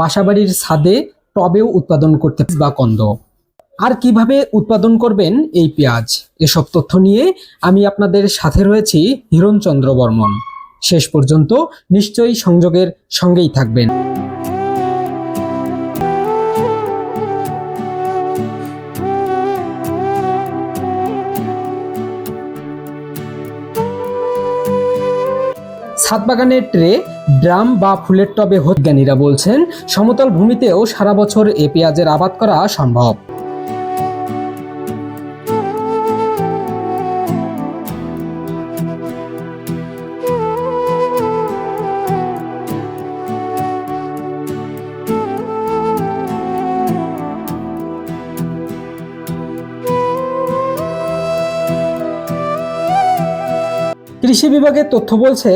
বাসাবাড়ির ছাদে টবেও উৎপাদন করতে বা কন্দ। আর কীভাবে উৎপাদন করবেন এই পেঁয়াজ? এসব তথ্য নিয়ে আমি আপনাদের সাথে রয়েছি হিরণচন্দ্র বর্মন। শেষ পর্যন্ত নিশ্চয়ই সংযোগের সঙ্গেই থাকবেন। ছাদ বাগানের ট্রে, ড্রাম বা ফুলের টবে বিজ্ঞানীরা বলছেন, সমতল ভূমিতেও সারা বছর এ পেঁয়াজের আবাদ করা সম্ভব। কৃষি বিভাগের তথ্য বলছে